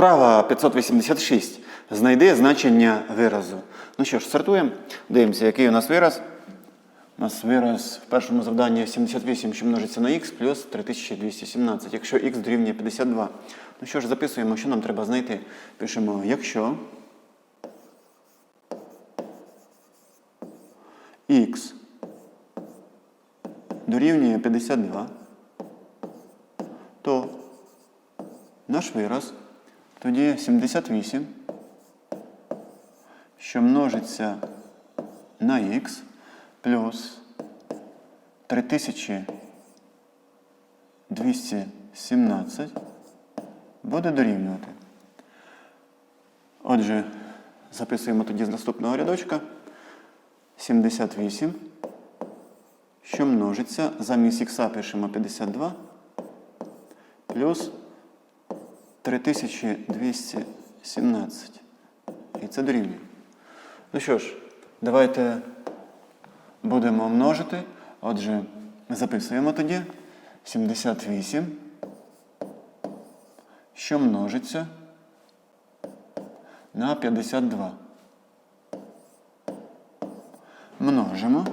Вправа 586. Знайди значення виразу. Ну що ж, стартуємо. Дивимося, який у нас вираз. У нас вираз в першому завданні 78, що множиться на х, плюс 3217, якщо х дорівнює 52. Ну що ж, записуємо, що нам треба знайти. Пишемо, якщо х дорівнює 52, то наш вираз тоді 78, що множиться на х плюс 3217 буде дорівнювати. Отже, записуємо тоді з наступного рядочка 78, що множиться, замість х пишемо 52 плюс 3217. І це дорівнює. Ну що ж, давайте будемо множити. Отже, записуємо тоді 78, що множиться на 52. Множимо.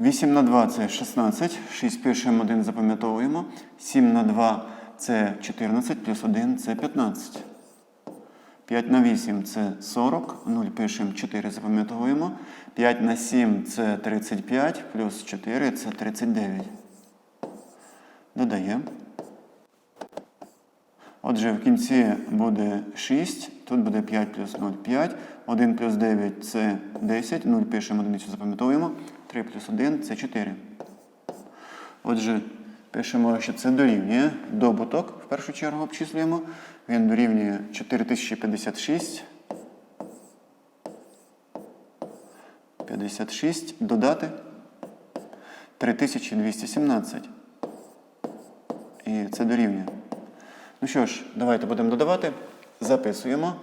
8 на 2 це 16, 6 пишемо, 1 запам'ятовуємо. 7 на 2 це 14, плюс 1 це 15. 5 на 8 це 40, 0 пишемо, 4 запам'ятовуємо. 5 на 7 це 35, плюс 4 це 39. Додаємо. Отже, в кінці буде 6, тут буде 5 плюс 0 5. 1 плюс 9 це 10, 0 пишемо, одиницю запам'ятовуємо. 3 плюс 1 це 4. Отже, пишемо, що це дорівнює добуток, в першу чергу обчислюємо. Він дорівнює 4056. 56 додати 3217. І це дорівнює. Ну що ж, давайте будемо додавати. Записуємо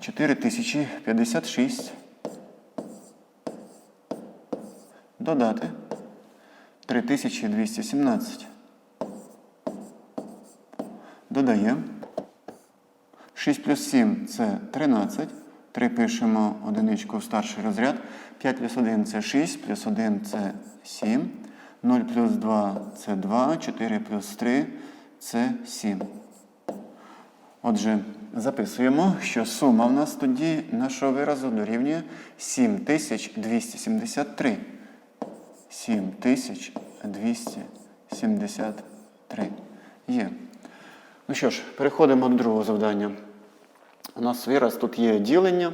4056. Додати 3217. Додаємо. 6 плюс 7 це 13. 3 пишемо одиничку в старший розряд. 5 плюс 1 це 6, плюс 1 це 7. 0 плюс 2 це 2, 4 плюс 3 це 7. Отже, записуємо, що сума в нас тоді нашого виразу дорівнює 7273. 7273. Є. Ну що ж, переходимо до другого завдання. У нас вираз тут є ділення.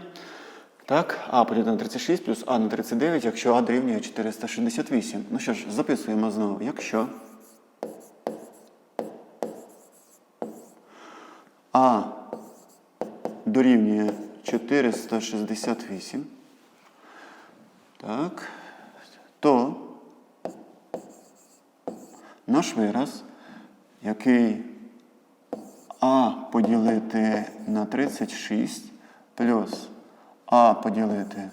Так, А поділити на 36 плюс А на 39, якщо А дорівнює 468. Ну що ж, записуємо знову. Якщо А дорівнює 468, так, то наш вираз, який А поділити на 36 плюс А поділити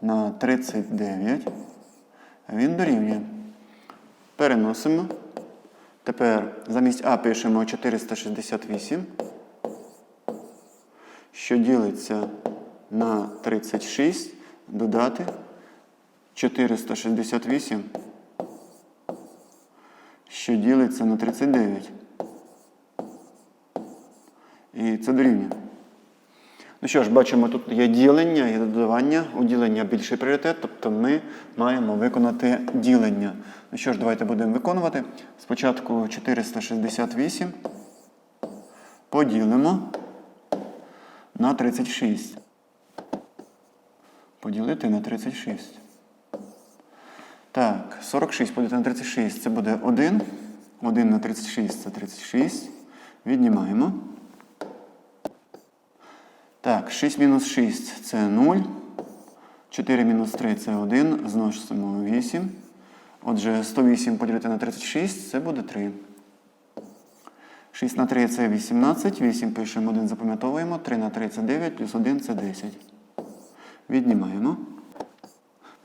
на 39, він дорівнює. Переносимо. Тепер замість А пишемо 468, що ділиться на 36, додати 468, що ділиться на 39. І це дорівнює. Ну що ж, бачимо, тут є ділення і додавання. У ділення більший пріоритет, тобто ми маємо виконати ділення. Ну що ж, давайте будемо виконувати. Спочатку 468 поділимо на 36. Поділити на 36. Так, 46 поділити на 36 це буде 1. 1 на 36 це 36. Віднімаємо. Так, 6 мінус 6 це 0. 4 мінус 3 це 1. Зносимо 8. Отже, 108 поділити на 36 це буде 3. 6 на 3 це 18. 8 пишемо 1, запам'ятовуємо. 3 на 3 це 9, плюс 1 це 10. Віднімаємо.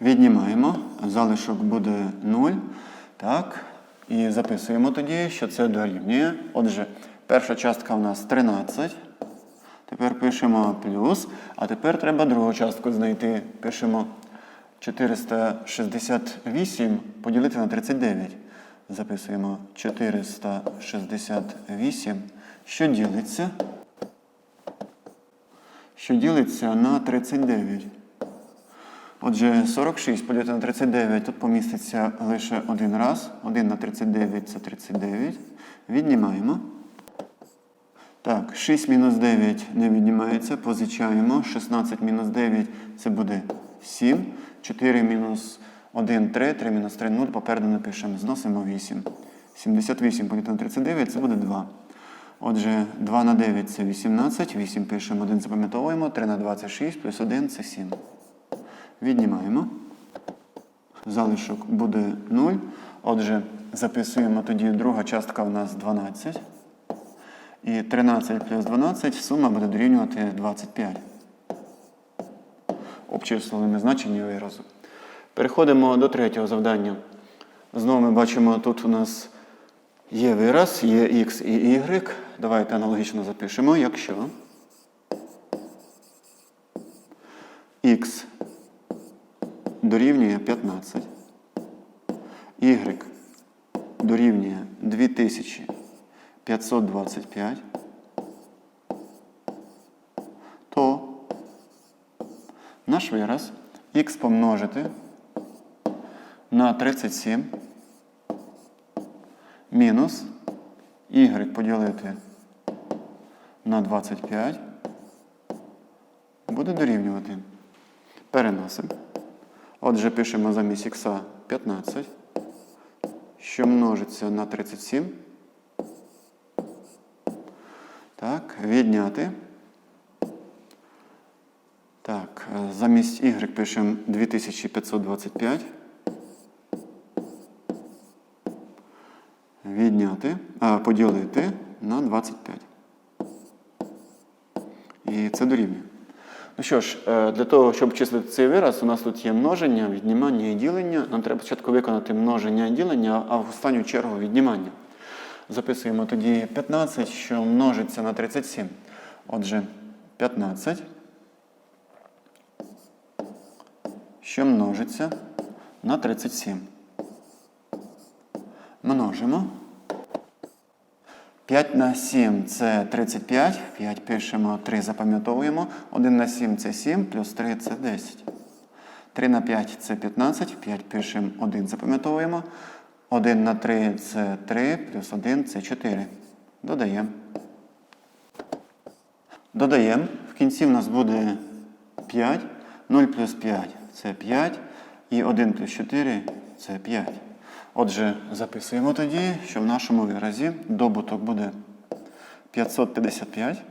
Віднімаємо. Залишок буде 0. Так. І записуємо тоді, що це дорівнює. Отже, Перша частка у нас 13. Тепер пишемо плюс. А тепер треба другу частку знайти. Пишемо 468 поділити на 39. Записуємо 468, що ділиться. Що ділиться на 39. Отже, 46 поділити на 39 тут поміститься лише один раз. 1 на 39 це 39. Віднімаємо. Так, 6 мінус 9 не віднімається, позичаємо. 16 мінус 9 це буде 7. 4 мінус 1 3, 3 мінус 3 0. Попереду напишемо. Зносимо 8. 78 поділити на 39 це буде 2. Отже, 2 на 9 це 18. 8 пишемо, 1 запам'ятовуємо. 3 на 2 це 6, плюс 1 це 7. Віднімаємо. Залишок буде 0. Отже, записуємо тоді друга частка у нас 12. І 13 плюс 12 сума буде дорівнювати 25. Обчислили ми значення виразу. Переходимо до третього завдання. Знову ми бачимо, тут у нас є вираз, є x і y. Давайте аналогічно запишемо, якщо x дорівнює 15, y дорівнює 2525, то наш вираз x помножити на 37 мінус y поділити на 25 буде дорівнювати. Переносимо. Отже, пишемо замість х 15, що множиться на 37. Так, відняти. Так, е, замість y пишемо 2525. Відняти, а, поділити на 25. І це дорівнює. Ну що ж, е, для того, щоб числити цей вираз, у нас тут є множення, віднімання і ділення. Нам треба спочатку виконати множення і ділення, а в останню чергу віднімання. Записуємо тоді 15, що множиться на 37. Отже, 15, що множиться на 37. Множимо. 5 на 7 це 35. 5 пишемо, 3 запам'ятовуємо. 1 на 7 це 7, плюс 3 це 10. 3 на 5 це 15. 5 пишемо, 1 запам'ятовуємо. 1 на 3 це 3, плюс 1 це 4. Додаємо. Додаємо. В кінці в нас буде 5. 0 плюс 5 це 5. І 1 плюс 4 це 5. Отже, записуємо тоді, що в нашому виразі добуток буде 555.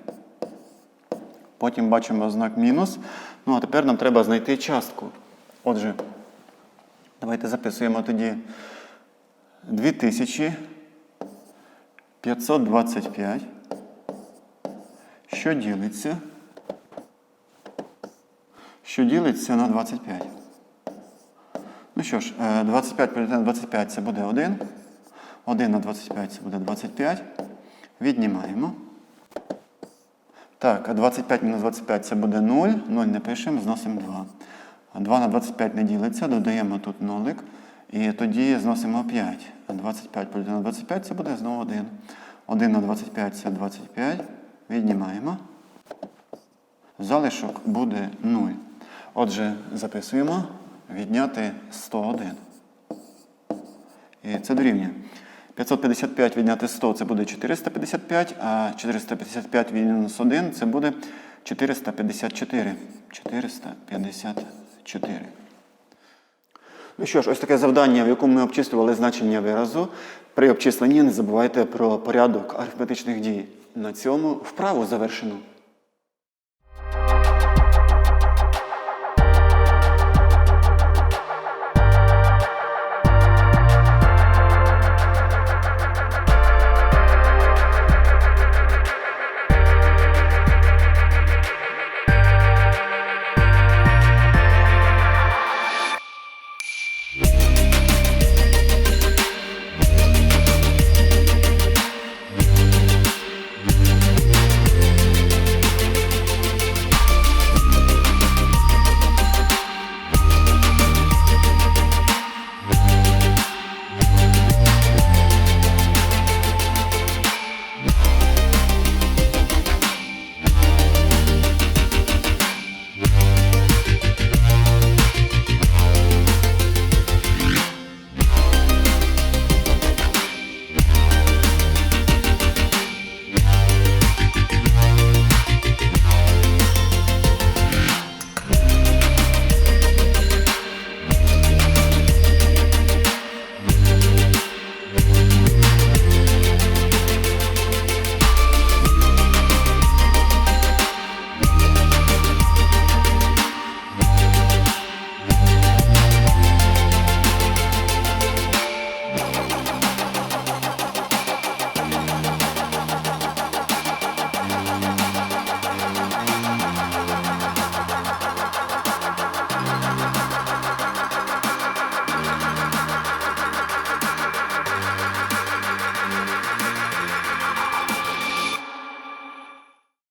Потім бачимо знак мінус. Ну, а тепер нам треба знайти частку. Отже, давайте записуємо тоді 2525, що ділиться, що ділиться на 25. Ну що ж, е, 25 поділити на 25 це буде 1. 1 на 25 це буде 25. Віднімаємо. Так, 25 мінус 25 це буде 0. 0 не пишемо, зносимо 2. 2 на 25 не ділиться, додаємо тут нолик. І тоді зносимо 5. 25 поділити на 25 це буде знову 1. 1 на 25 це 25. Віднімаємо. Залишок буде 0. Отже, записуємо відняти 101. І це дорівнює. 555 відняти 100 це буде 455, а 455 мінус 1 це буде 454. 454. Ну що ж, ось таке завдання, в якому ми обчислювали значення виразу. При обчисленні не забувайте про порядок арифметичних дій. На цьому вправу завершено.